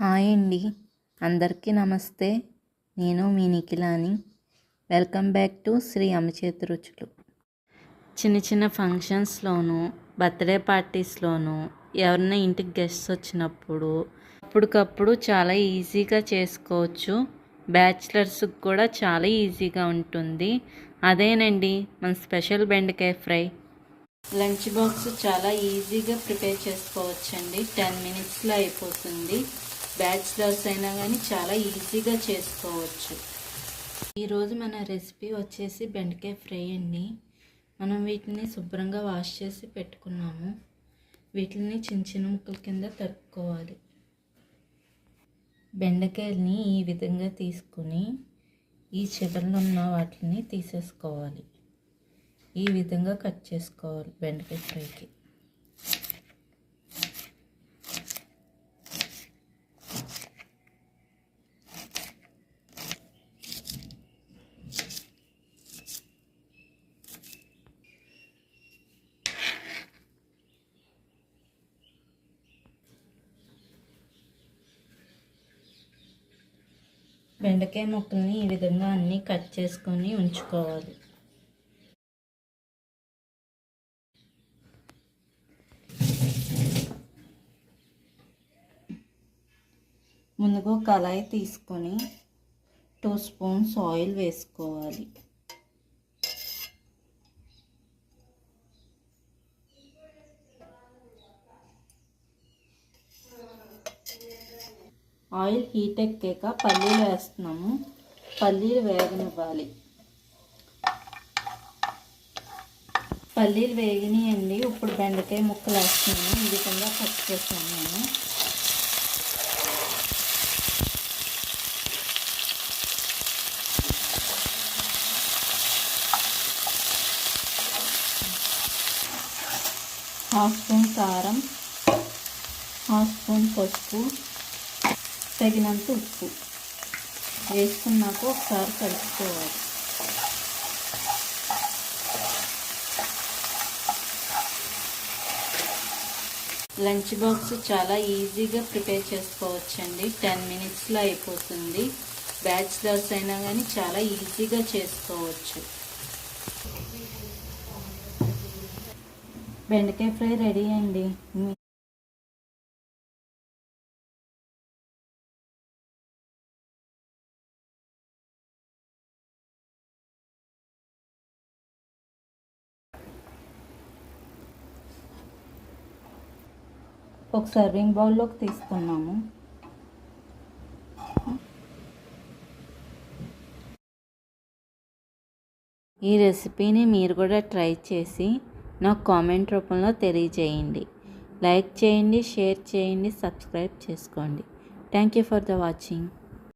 Hi అండి. అందరికీ నమస్తే. నేను మీ నిఖిలాని. వెల్కమ్ బ్యాక్ టు శ్రీ అమచేతి రుచులు. చిన్న చిన్న ఫంక్షన్స్లోనూ బర్త్డే పార్టీస్లోనూ ఎవరైనా ఇంటికి గెస్ట్స్ వచ్చినప్పుడు అప్పటికప్పుడు చాలా ఈజీగా చేసుకోవచ్చు. బ్యాచిలర్స్కి కూడా చాలా ఈజీగా ఉంటుంది. అదేనండి మన స్పెషల్ బెండకాయ ఫ్రై. లంచ్ బాక్స్ చాలా ఈజీగా ప్రిపేర్ చేసుకోవచ్చండి. టెన్ మినిట్స్లో అయిపోతుంది. బ్యాచిలర్స్ అయినా కానీ చాలా ఈజీగా చేసుకోవచ్చు. ఈరోజు మన రెసిపీ వచ్చేసి బెండకాయ ఫ్రై అండి. మనం వీటిని శుభ్రంగా వాష్ చేసి పెట్టుకున్నాము. వీటిని చిన్న చిన్న ముక్కల కింద తరుక్కోవాలి. బెండకాయల్ని ఈ విధంగా తీసుకుని ఈ చివరిలో ఉన్న వాటిని తీసేసుకోవాలి. ఈ విధంగా కట్ చేసుకోవాలి బెండకాయ ఫ్రైకి. బెండకాయ ముక్కల్ని ఈ విధంగా అన్నీ కట్ చేసుకొని ఉంచుకోవాలి. ముందుగా కళాయి తీసుకొని టూ స్పూన్స్ ఆయిల్ వేసుకోవాలి. ఆయిల్ హీట్ ఎక్కాక పల్లీలు వేస్తున్నాము. పల్లీలు వేగనివ్వాలి. పల్లీలు వేగినాయండి. ఇప్పుడు బెండకాయ ముక్కలు వేస్తున్నాను ఈ విధంగా కట్ చేస్తాను నేను. హాఫ్ స్పూన్ కారం హాఫ్ స్పూన్ పసుపు తగినంత ఉప్పు. వేసుకున్నాక ఒకసారి కలుపుకోవాలి. లంచ్ బాక్స్ చాలా ఈజీగా ప్రిపేర్ చేసుకోవచ్చండి. టెన్ మినిట్స్లో అయిపోతుంది. బ్యాచిలర్స్ అయినా కానీ చాలా ఈజీగా చేసుకోవచ్చు. బెండకాయ ఫ్రై రెడీ అండి. ఒక సర్వింగ్ బౌల్లోకి తీసుకున్నాము. ఈ రెసిపీని మీరు కూడా ట్రై చేసి నాకు కామెంట్ రూపంలో తెలియజేయండి. లైక్ చేయండి షేర్ చేయండి సబ్స్క్రైబ్ చేసుకోండి. Thank you for the watching